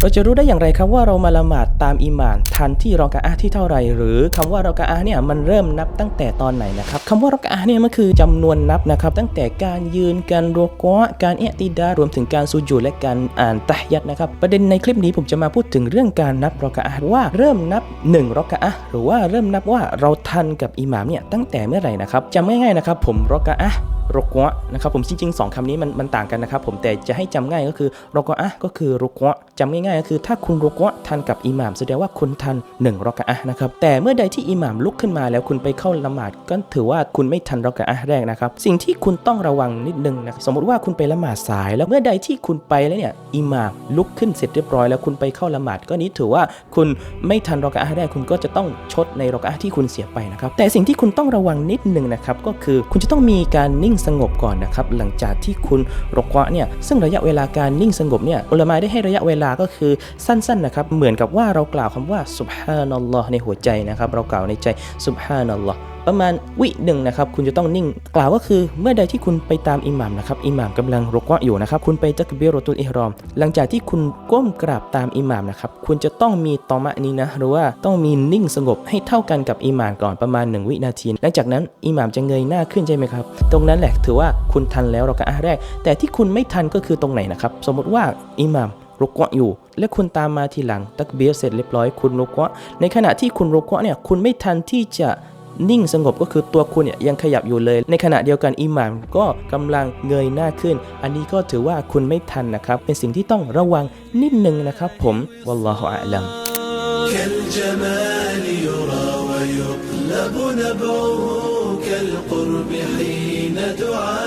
เราจะรู้ได้อย่างไรครับว่าเรามาละหมาดตามอิหม่านทันที่รอกะอะที่เท่าไหร่ หรือคำว่ารอกะอะห์เนี่ยมันเริ่มนับตั้งแต่ตอนไหนนะครับคำว่ารอกะอะเนี่ยมันคือจำนวนนับนะครับ ตั้งแต่การยืนการรักวะการเอะติดารวมถึงการซูญูและการอ่านตะยัดนะครับประเด็นในคลิปนี้ผมจะมาพูดถึงเรื่องการนับรอกะอะว่าเริ่มนับ1รอกะอะหรือว่าเริ่มนับว่าเราทันกับอิหม่ามเนี่ยตั้งแต่เมื่อไหร่นะครับจำง่ายๆนะครับ ผมรอกะอะห์รกวะนะครับผมจริงๆ 2คำนี้มันมันต่างกันนะครับผมแต่จะให้จำง่ายก็คือรกวะก็คือรกวะ จำง่ายๆก็คือถ้าคุณรกวะทันกับอิหม่ามแสดงว่าคุณทัน1รกะอะนะครับแต่เมื่อใดที่อิหม่ามลุกขึ้นมาแล้วคุณไปเข้าละหมาดก็ถือว่าคุณไม่ทันรกะอะแรกนะครับสิ่งที่คุณต้องระวังนิดนึงนะสมมติว่าคุณไปละหมาดสาย แล้วเมื่อใดที่คุณไปแล้วเนี่ยอิหม่ามลุกขึ้นเสร็จเรียบร้อยแล้วคุณไปเข้าละหมาดก็นี้ถือว่าคุณไม่ทันรกะอะแรกคุณก็จะต้องชดในรกะอะที่คุณเสียไปนะครับแต่สิ่งที่คุณต้องระวังนิดนึงนะครับก็คือคุณจะต้องมีการนิ่งสงบก่อนนะครับหลังจากที่คุณรกวะเนี่ยซึ่งระยะเวลาการนิ่งสงบเนี่ยอุลามะได้ให้ระยะเวลาก็คือสั้นๆนะครับ เหมือนกับว่าเรากล่าวคำว่าสุบฮานัลลอฮ์ในหัวใจนะครับ เรากล่าวในใจสุบฮานัลลอฮ์ประมาณวิหนึ่งนะครับ คุณจะต้องนิ่ง กล่าวก็คือเมื่อใดที่คุณไปตามอิหมัมนะครับอิหมัมกำลังรกวะอยู่นะครับ คุณไปตักเบีรตุลอิฮรอม หลังจากที่คุณก้มกราบตามอิหมัมนะครับ คุณจะต้องมีตอมะนี้นะ หรือว่าต้องมีนิ่งสงบให้เท่ากันกับอิหมัมก่อนประมาณ 1 วินาที หลังจากนั้นอิหมัมจะเงยหน้าขึ้นใช่ไหมครับ ตรงนั้นแหละถือว่าคุณทันแล้วเรากะอะแรก แต่ที่คุณไม่ทันก็คือตรงไหนนะครับ สมมติว่าอิหมัม รุกวะอยู่ และคุณตามมาทีหลังตักเบียร์เสร็จเรียบร้อยคุณรุกวะในขณะที่คุณรุกวะเนี่ยคุณไม่ทันที่จะนิ่งสงบก็คือตัวคุณเนี่ยยังขยับอยู่เลย ในขณะเดียวกันอิหม่ามก็กำลังเงยหน้าขึ้น อันนี้ก็ถือว่าคุณไม่ทันนะครับ เป็นสิ่งที่ต้องระวังนิดนึงนะครับผมวัลลอฮุอะลัม كالجمال يرى ويقلب نبعه كالقرب حين دعاه